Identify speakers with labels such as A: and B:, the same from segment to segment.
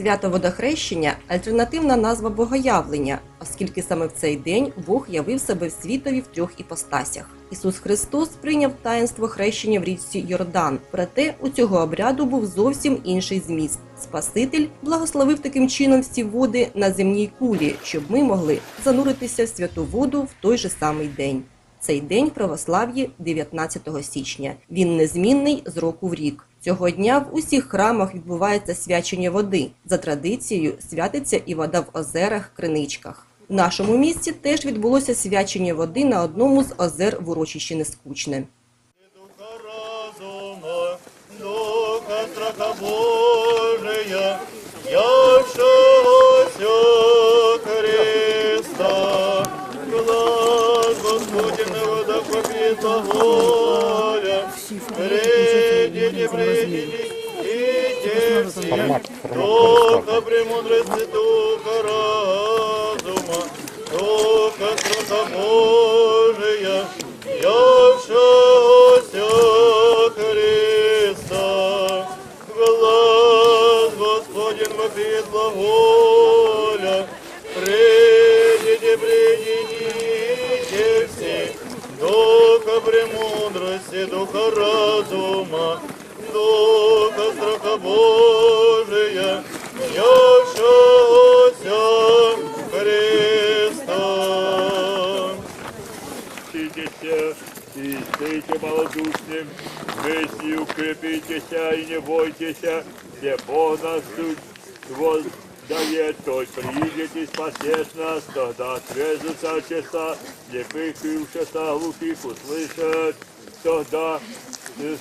A: Свято водохрещення альтернативна назва богоявлення, оскільки саме в цей день Бог явив себе в світові в трьох іпостасях. Ісус Христос прийняв таїнство хрещення в річці Йордан. Проте у цього обряду був зовсім інший зміст. Спаситель благословив таким чином всі води на земній кулі, щоб ми могли зануритися в святу воду в той же самий день. Цей день православ'ї 19 січня. Він незмінний з року в рік. Цього дня в усіх храмах відбувається свячення води. За традицією святиться і вода в озерах, криничках. В нашому місті теж відбулося свячення води на одному з озер в урочищі Нескучне.
B: Господень народа воля, предите, все, Духа премудрости, Духа разума, Духа страха
C: Учитесь и стойте малодушным, вместе укрепитесь и не бойтесь, где Бог нас тут вот дает, то приидет и спасет нас, тогда отвезутся часа, слепых и ушаса глухих услышат, тогда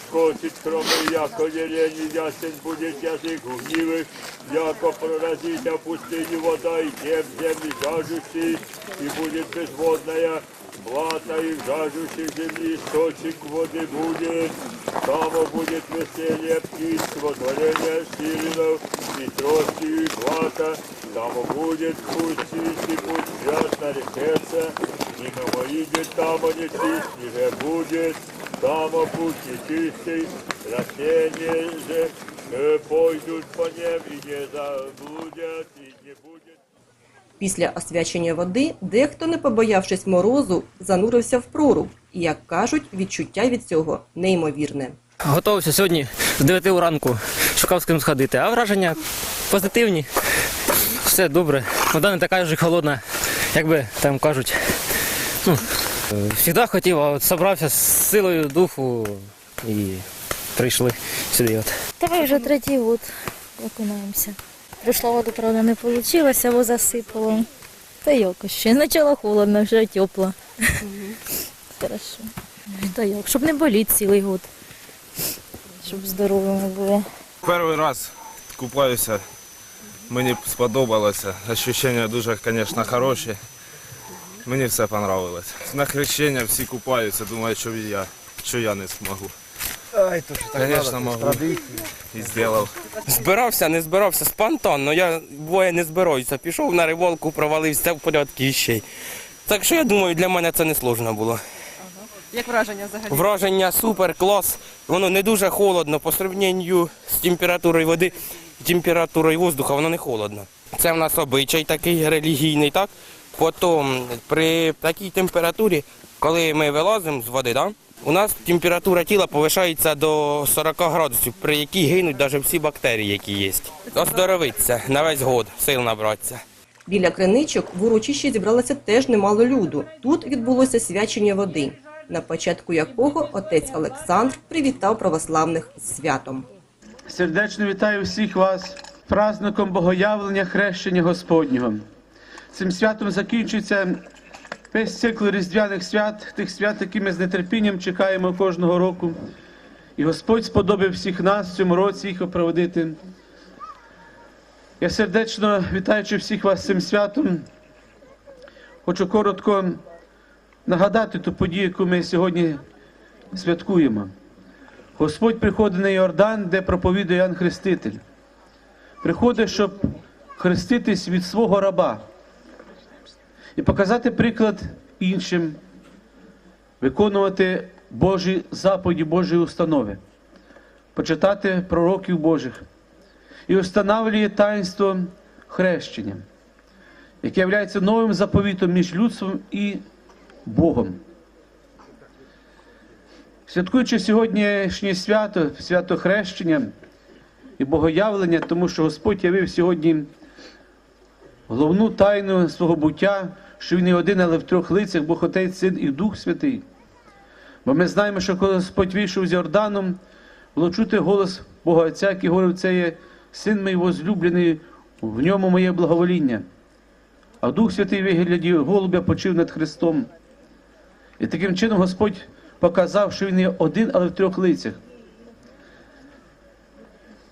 C: скочит хромый, яко елень, ясен будет язык гнивых, яко проразит в пустыне вода, и тем земли жажущий, и будет безводная, Плата и жаждущих земли источник воды будет, там будет веселье птиц, водворение силинов, и трости и плата, там будет путь чистый, путь свят на рекеце, и на идет там не чистый же будет, там путь нечистый, растения же э, пойдут по нем и не заблудят, и не будет.
A: Після освячення води дехто, не побоявшись морозу, занурився в проруб. І, як кажуть, відчуття від цього неймовірне.
D: Готувався сьогодні з 9 ранку, шукав з ким сходити, а враження позитивні. Все добре. Вода не така вже холодна, як би там кажуть. Ну, завжди хотів, а от зібрався з силою духу і прийшли сюди. От.
E: Давай вже третій год окунаємося. Прийшла воду, правда, не вийшло, бо засипало. Та якось ще. Спочатку холодно, вже тепло. Хорошо. Та як, щоб не боліти цілий год. Щоб здоровими були.
F: Перший раз купаюся, мені сподобалося. Ощущення дуже, звісно, хороші. Мені все понравилось. На хрещення всі купаються, думаю, що я, що я не зможу. Звісно, можу. І зробив.
G: Збирався, не збирався спонтанно. Я буває не збираюся. Пішов на рибалку, провалився в порядку і ще й. Так що я думаю, для мене це не сложно було.
H: Як враження взагалі?
G: Враження супер, клас. Воно не дуже холодно по сравненню з температурою води температурою воздуха, воно не холодно. Це в нас обичай такий релігійний, так? Потім при такій температурі, коли ми вилазимо з води, да? У нас температура тіла повишається до 40 градусів, при якій гинуть навіть всі бактерії, які є. Оздоровиться на весь год, сил набратися.
A: Біля криничок в урочищі зібралося теж немало люду. Тут відбулося свячення води, на початку якого отець Олександр привітав православних з святом.
I: Сердечно вітаю всіх вас праздником Богоявлення Хрещення Господнього. Цим святом закінчується весь цикл різдвяних свят, тих свят, які ми з нетерпінням чекаємо кожного року. І Господь сподобав всіх нас в цьому році їх опроводити. Я сердечно вітаючи всіх вас цим святом, хочу коротко нагадати ту подію, яку ми сьогодні святкуємо. Господь приходить на Йордан, де проповідує Ян Хреститель. Приходить, щоб хреститись від свого раба і показати приклад іншим, виконувати Божі заповіді, Божі установи, почитати пророків Божих. і встановлює таїнство хрещення, яке є новим заповітом між людством і Богом. Святкуючи сьогоднішнє свято, свято хрещення і богоявлення, тому що Господь явив сьогодні головну тайну свого буття, що він не один, але в трьох лицях, Бог Отець, Син і Дух Святий. Бо ми знаємо, що коли Господь вийшов з Йорданом, було чути голос Бога Отця, який говорив, це є син мій возлюблений, в ньому моє благовоління. А Дух Святий вигляді голубя почив над Христом. І таким чином Господь показав, що він є один, але в трьох лицях.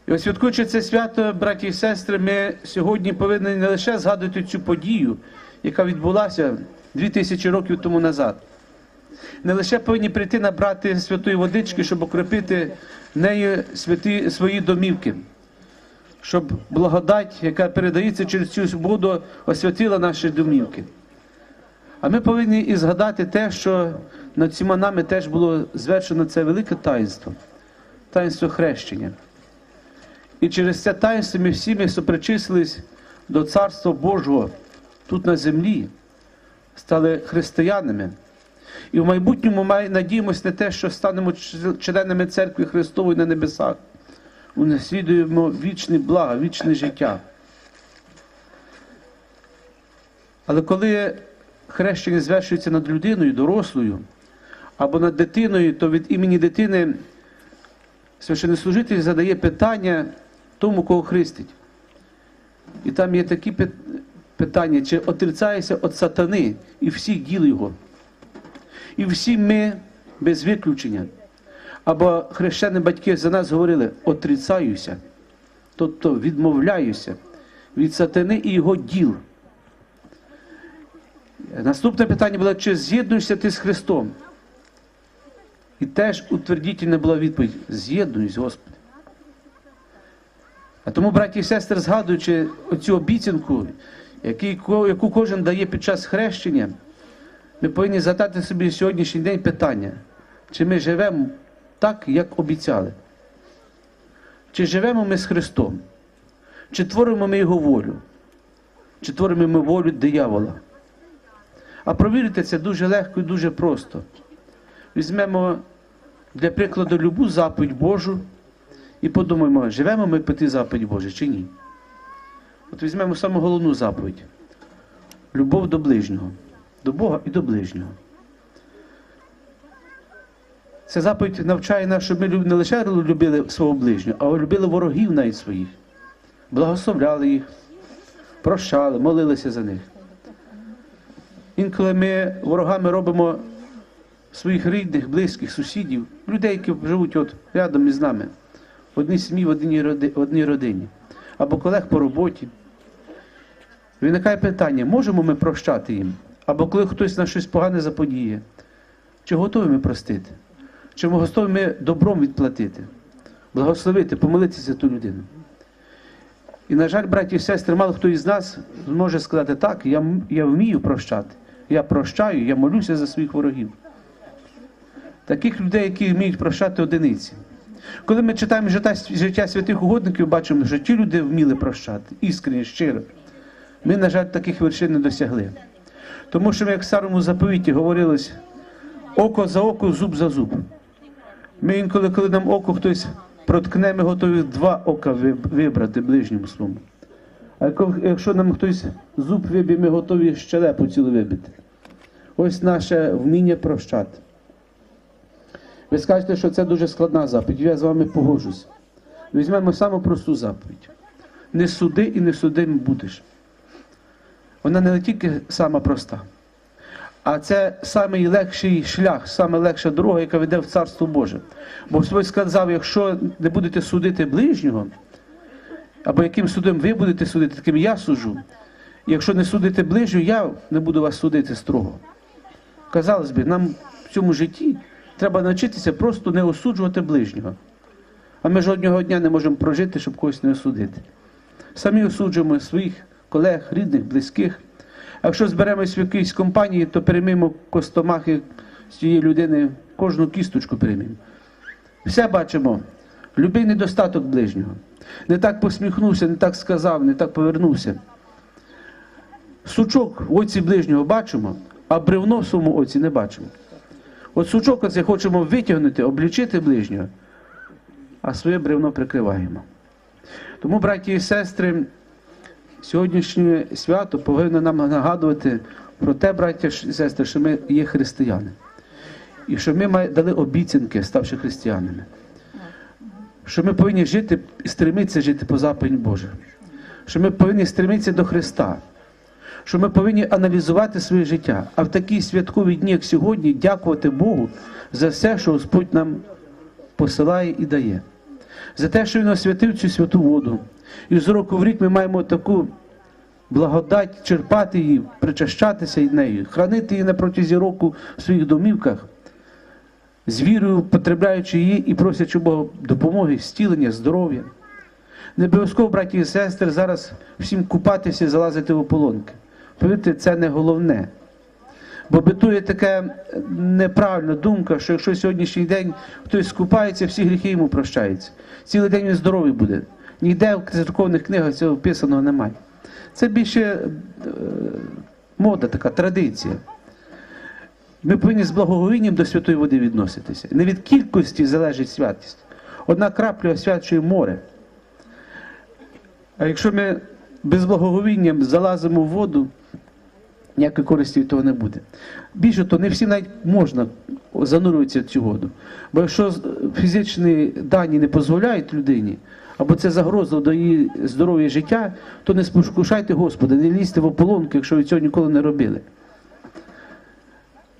I: І ось святкуючи це свято, браті і сестри, ми сьогодні повинні не лише згадувати цю подію, яка відбулася дві тисячі років тому назад. Не лише повинні прийти набрати святої водички, щоб окропити нею святі, свої домівки, щоб благодать, яка передається через цю воду, освятила наші домівки. А ми повинні і згадати те, що над цими нами теж було звершено це велике таїнство, таїнство хрещення. І через це таїнство ми всі ми сопричислились до Царства Божого тут на землі, стали християнами. І в майбутньому ми надіємося на те, що станемо членами церкви Христової на небесах. Унаслідуємо вічне благо, вічне життя. Але коли хрещення звершується над людиною, дорослою, або над дитиною, то від імені дитини священнослужитель задає питання тому, кого хрестить. І там є такі пит- питання, чи отрицається від сатани і всіх діл його. І всі ми без виключення. Або хрещені батьки за нас говорили, отрицаюся, тобто відмовляюся від сатани і його діл. Наступне питання було, чи з'єднуєшся ти з Христом? І теж утвердітельна була відповідь: з'єднуюсь, Господи. А тому, браті і сестри, згадуючи оцю обіцянку, яку кожен дає під час хрещення, ми повинні задати собі сьогоднішній день питання, чи ми живемо так, як обіцяли? Чи живемо ми з Христом? Чи творимо ми Його волю? Чи творимо ми волю диявола? А провірити це дуже легко і дуже просто. Візьмемо для прикладу любу заповідь Божу і подумаємо, живемо ми по тій заповіді Божій чи ні. От візьмемо саму головну заповідь любов до ближнього, до Бога і до ближнього. Ця заповідь навчає нас, щоб ми не лише любили свого ближнього, а любили ворогів навіть своїх, благословляли їх, прощали, молилися за них. Інколи ми ворогами робимо своїх рідних, близьких, сусідів, людей, які живуть от рядом із нами, в одній сім'ї, в одній, родині, або колег по роботі. Виникає питання, можемо ми прощати їм? Або коли хтось на щось погане заподіє, чи готові ми простити? Чи ми готові ми добром відплатити, благословити, помолитися за ту людину? І, на жаль, браті і сестри, мало хто із нас зможе сказати так, я, я вмію прощати. Я прощаю, я молюся за своїх ворогів. Таких людей, які вміють прощати одиниці. Коли ми читаємо життя, життя святих угодників, бачимо, що ті люди вміли прощати, іскренні, щиро. Ми, на жаль, таких вершин не досягли. Тому що ми, як в старому заповіті говорилось, око за око, зуб за зуб. Ми інколи, коли нам око хтось проткне, ми готові два ока вибрати ближньому своєму. А якщо нам хтось зуб виб'є, ми готові щелепу цілу вибити. Ось наше вміння прощати. Ви скажете, що це дуже складна заповідь. Я з вами погоджусь. Візьмемо саму просту заповідь. Не суди і не судим будеш. Вона не тільки сама проста, а це найлегший шлях, саме легша дорога, яка веде в Царство Боже. Бо Господь сказав, якщо не будете судити ближнього, або яким судом ви будете судити, таким я суджу. Якщо не судите ближнього, я не буду вас судити строго. Казалось би, нам в цьому житті треба навчитися просто не осуджувати ближнього. А ми жодного дня не можемо прожити, щоб когось не осудити. Самі осуджуємо своїх колег, рідних, близьких. А якщо зберемось в якійсь компанії, то переймемо костомахи цієї людини, кожну кісточку переймемо. Все бачимо, любий недостаток ближнього. не так посміхнувся, не так сказав, не так повернувся. Сучок в оці ближнього бачимо, а бревно в своєму оці не бачимо. От сучок оце хочемо витягнути, облічити ближнього, а своє бревно прикриваємо. Тому, браті і сестри, сьогоднішнє свято повинно нам нагадувати про те, браття і сестри, що ми є християни. І що ми дали обіцянки, ставши християнами. Що ми повинні жити і стремитися жити по заповідь Божих. Що ми повинні стремитися до Христа. Що ми повинні аналізувати своє життя. А в такі святкові дні, як сьогодні, дякувати Богу за все, що Господь нам посилає і дає. За те, що Він освятив цю святу воду. І з року в рік ми маємо таку благодать черпати її, причащатися нею, хранити її на протязі року в своїх домівках, з вірою потребляючи її і просячи Бога допомоги, зцілення, здоров'я. Не обов'язково, браті і сестри, зараз всім купатися і залазити в ополонки. Повірте, це не головне. Бо битує така неправильна думка, що якщо сьогоднішній день хтось скупається, всі гріхи йому прощаються. Цілий день він здоровий буде. Ніде в церковних книгах цього вписаного немає. Це більше е, мода, така традиція. Ми повинні з благоговінням до святої води відноситися. Не від кількості залежить святість. Одна крапля освячує море. А якщо ми без благоговіння залазимо в воду, ніякої користі від того не буде. Більше того, не всім навіть можна занурюватися в цю воду. Бо якщо фізичні дані не дозволяють людині, або це загроза до її здоров'я життя, то не спокушайте Господа, не лізьте в ополонку, якщо ви цього ніколи не робили.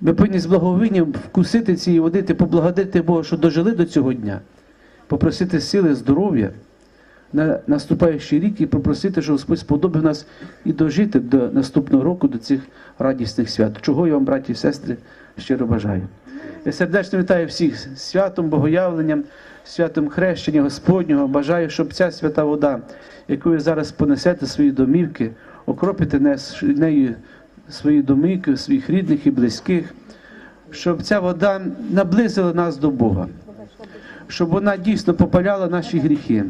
I: Ми повинні з благовінням вкусити цієї води, та поблагодарити Бога, що дожили до цього дня, попросити сили, здоров'я на наступаючий рік і попросити, щоб Господь сподобав нас і дожити до наступного року, до цих радісних свят. Чого я вам, браті і сестри, щиро бажаю. Я сердечно вітаю всіх з святом, богоявленням, святом хрещення Господнього. Бажаю, щоб ця свята вода, яку ви зараз понесете свої домівки, окропите нею свої домівки, своїх рідних і близьких, щоб ця вода наблизила нас до Бога, щоб вона дійсно попаляла наші гріхи.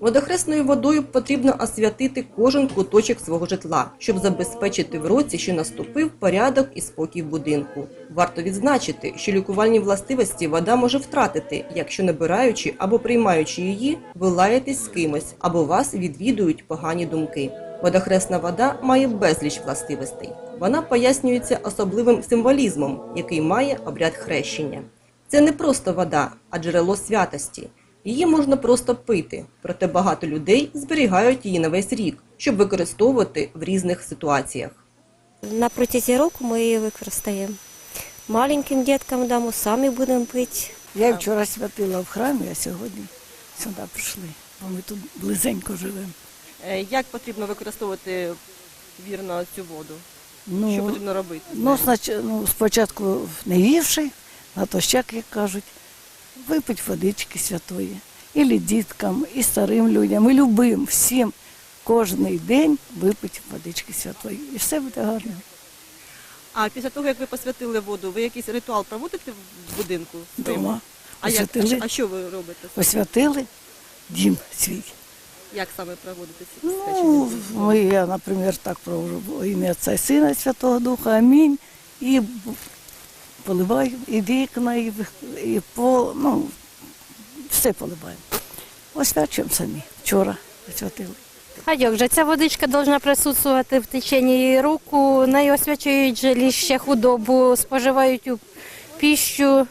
A: Водохресною водою потрібно освятити кожен куточок свого житла, щоб забезпечити в році, що наступив порядок і спокій будинку. Варто відзначити, що лікувальні властивості вода може втратити, якщо набираючи або приймаючи її, ви лаєтесь з кимось або вас відвідують погані думки. Водохресна вода має безліч властивостей. Вона пояснюється особливим символізмом, який має обряд хрещення. Це не просто вода, а джерело святості. Її можна просто пити, проте багато людей зберігають її на весь рік, щоб використовувати в різних ситуаціях.
J: На протязі року ми її використаємо. Маленьким діткам дамо, самі будемо пити.
K: Я вчора святила в храмі, а сьогодні сюди прийшли. Бо ми тут близенько живемо.
H: Е, Як потрібно використовувати вірно цю воду?
K: Ну,
H: Що потрібно робити?
K: ну, знач, ну, спочатку не вівши, а то ще, як кажуть, випить водички святої. І діткам, і старим людям, і любим, всім кожен день випить водички святої. І все буде гарно.
H: А після того, як ви посвятили воду, ви якийсь ритуал проводите в будинку?
K: Дома
H: А, як,
K: посвятили,
H: а що ви робите?
K: посвятили дім свій.
H: Як саме проводите ці
K: Ну,
H: свячення?
K: ми, я, наприклад, так провожу ім'я Отця і Сина і Святого Духа, амінь. І поливаю і вікна, і, і пол, ну, все поливаємо. Освячуємо самі. Вчора освятили.
J: А як же ця водичка повинна присутствувати в течение року, нею освячують жилище, худобу, споживають піщу.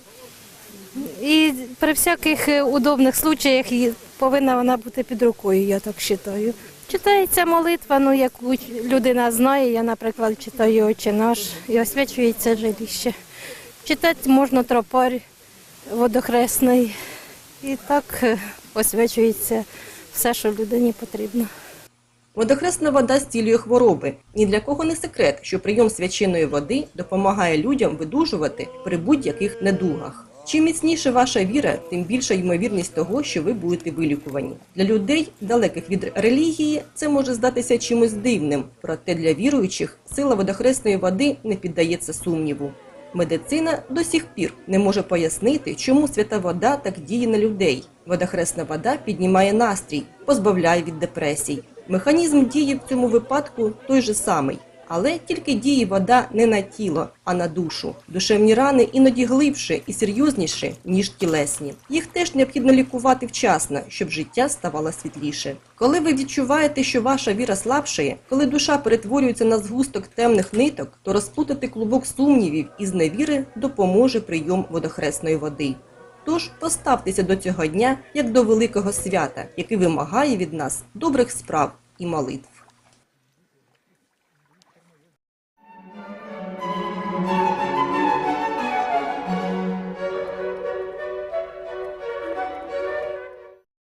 J: І при всяких е, удобних случаях повинна вона бути під рукою, я так вважаю. Читається молитва, ну яку людина знає, я, наприклад, читаю «Отче наш і освячується жилище. Читати можна тропар водохресний. І так е, освячується все, що людині потрібно.
A: Водохресна вода зцілює хвороби. Ні для кого не секрет, що прийом свяченої води допомагає людям видужувати при будь-яких недугах. Чим міцніше ваша віра, тим більша ймовірність того, що ви будете вилікувані. Для людей, далеких від релігії, це може здатися чимось дивним, проте для віруючих сила водохресної води не піддається сумніву. Медицина до сих пір не може пояснити, чому свята вода так діє на людей. Водохресна вода піднімає настрій, позбавляє від депресій. Механізм дії в цьому випадку той же самий. Але тільки діє вода не на тіло, а на душу. Душевні рани іноді глибше і серйозніші, ніж тілесні. Їх теж необхідно лікувати вчасно, щоб життя ставало світліше. Коли ви відчуваєте, що ваша віра слабшає, коли душа перетворюється на згусток темних ниток, то розпутати клубок сумнівів і зневіри допоможе прийом водохресної води. Тож поставтеся до цього дня як до великого свята, який вимагає від нас добрих справ і молитв.